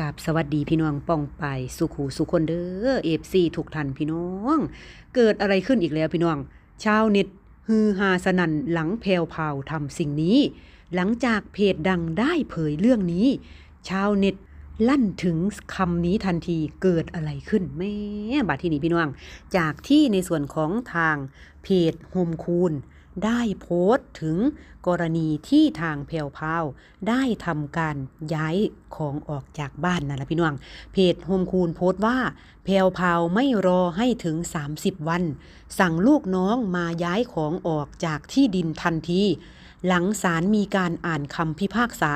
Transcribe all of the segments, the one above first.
กับสวัสดีพี่น้องป้องไปสุขูสุคนเด้อเอฟซีทุกท่านพี่น้อง เกิดอะไรขึ้นอีกแล้วพี่น้อง ชาวเน็ตฮือฮาสนันหลังแพวพราวทำสิ่งนี้ หลังจากเพจดังได้เผยเรื่องนี้ ชาวเน็ตลั่นถึงคำนี้ทันทีเกิดอะไรขึ้นแม่บัดที่นี้พี่น้อง จากที่ในส่วนของทางเพจโฮมคูน ได้โพสต์ถึงกรณีที่ทางเพลวพาวได้ทำการย้ายของออกจากบ้านนั่นแหละพี่น้อง เพจโฮมคูนโพสต์ว่าเพลวพาวไม่รอให้ถึง 30 วัน สั่งลูกน้องมาย้ายของออกจากที่ดินทันที หลังศาลมีการอ่านคำพิพากษา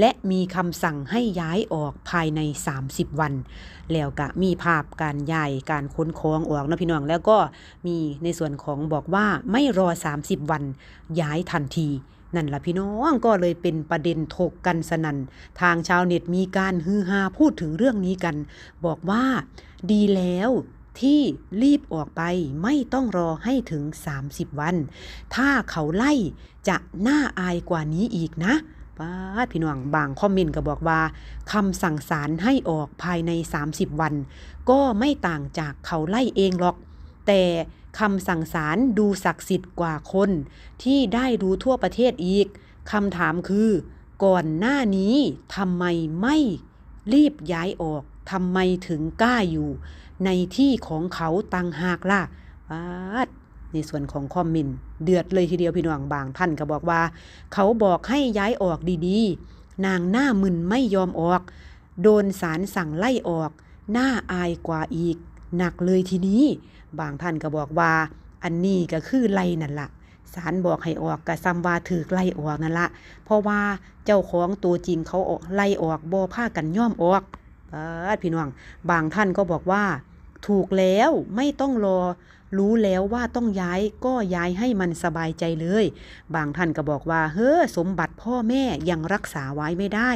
และมีคำสั่งให้ย้ายออกภายใน 30 วัน แล้วก็มีภาพการย้ายการค้นของออกนะพี่น้อง แล้วก็มีในส่วนของบอกว่าไม่รอ 30 วัน ย้ายทันทีนั่นละพี่น้องก็เลยเป็นประเด็นถกกันสนัน่น ทางชาวเน็ตมีการฮือฮาพูดถึงเรื่องนี้กัน บอกว่าดีแล้ว ที่รีบออกไปไม่ต้องรอให้ถึง 30 วัน ถ้าเขาไล่จะน่าอายกว่านี้อีกนะป้าพี่น้องบางคอมเมนต์ก็บอกว่าคำสั่งสารให้ออกภายใน 30 วัน ก็ไม่ต่างจากเขาไล่เองหรอก แต่คำสั่งสารดูศักดิ์สิทธิ์กว่าคน ที่ได้รู้ทั่วประเทศอีกคำถามคือ ก่อนหน้านี้ทำไมไม่รีบย้ายออกทำไมถึงกล้าอยู่ ในที่ของเขาตังหากล่ะปาดในส่วนของคอมเมนเดือดเลยทีเดียวพี่น้องบางท่านก็บอกว่า เขาบอกให้ย้ายออกดีๆ นางหน้ามึนไม่ยอมออก โดนสารสั่งไล่ออกหน้าอายกว่าอีก หนักเลยทีนี้ บางท่านก็บอกว่า อันนี้ก็คือไล่นั่นละศาลบอกให้ออกกะซัมวาถือไล่ออกนั่นละ เพราะว่าเจ้าของตัวจริงเขาออกไล่ออกบ่ผ้ากันย่อมออกพี่น้อง บางท่านก็บอกว่า ถูกแล้วไม่ต้องรอ รู้แล้วว่าต้องย้ายก็ย้ายให้มันสบายใจเลย บางท่านก็บอกว่า เฮ้อสมบัติพ่อแม่ยังรักษาไว้ไม่ได้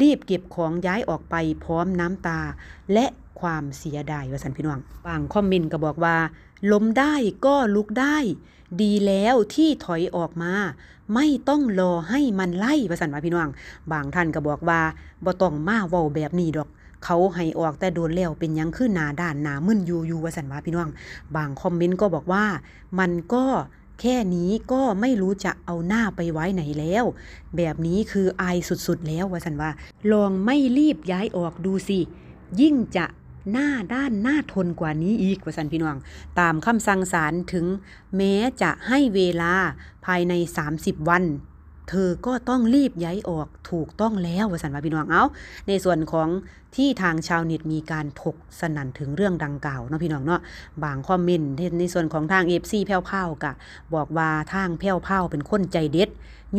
รีบเก็บของย้ายออกไปพร้อมน้ำตา และความเสียดายว่าสันพี่น้อง บางคอมเมนต์ก็บอกว่าล้มได้ก็ลุกได้ ดีแล้วที่ถอยออกมา ไม่ต้องรอให้มันไล่ว่าสันว่าพี่น้อง บางท่านก็บอกว่าบ่ต้องมาเว้าแบบนี้ดอก เขาให้ออกแต่โดนแล้วเป็นยังคือหนาด้านหนามึนอยู่อยู่ว่าสันว่าพี่น้อง บางคอมเมนต์ก็บอกว่า มันก็แค่นี้ก็ไม่รู้จะเอาหน้าไปไว้ไหนแล้ว แบบนี้คืออายสุดๆแล้วว่าสันว่า ลองไม่รีบย้ายออกดูสิ ยิ่งจะหน้าด้านหน้าทนกว่านี้อีกว่าสันพี่น้อง ตามคำสั่งศาลถึงแม้จะให้เวลาภายใน 30 วัน เธอก็ต้องรีบย้ายออกถูกต้องแล้วว่าสันว่าพี่น้องเอาในส่วนของที่ทางชาวเน็ตมีการถกสนั่นถึงเรื่องดังกล่าวเนาะพี่น้องเนาะบางคอมเมนต์ในส่วนของทางเอฟซีแพ้วเผากะ บอกว่าทางแพ้วเผาเป็นคนใจเด็ด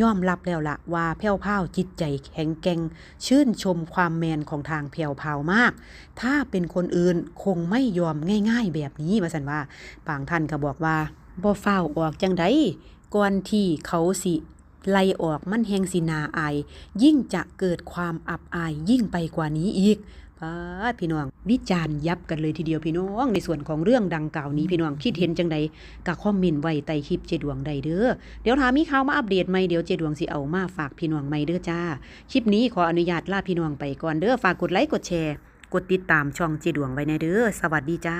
ยอมรับแล้วละว่าแพ้วเผาจิตใจแข็งแกร่งชื่นชมความแมนของทางแพ้วเผามาก ถ้าเป็นคนอื่นคงไม่ยอมง่าย ๆ แบบนี้ว่าสันว่าบางท่านก็บอกว่าบ่เฝ้าออกจังไดก่อนที่เขาสิ ไล่ออกมันแหงสินาอาย ยิ่งจะเกิดความอับอายยิ่งไปกว่านี้อีกพาดพี่น้อง วิจารณ์ยับกันเลยทีเดียวพี่น้องในส่วนของเรื่องดังกล่าวนี้พี่น้องคิดเห็นจังใดก็คอมเมนต์ไว้ใต้คลิปเจดวงใดเด้อเดี๋ยวถามมีข่าวมาอัปเดตใหมเดี๋ยวเจดวงสิเอามาฝากพี่น้องใหม่เด้อจ้าคลิปนี้ขออนุญาตลาพี่น้องไปก่อนเด้อฝากกดไลค์กดแชร์ กดติดตามช่องเจดวงไว้ในเด้อสวัสดีจ้า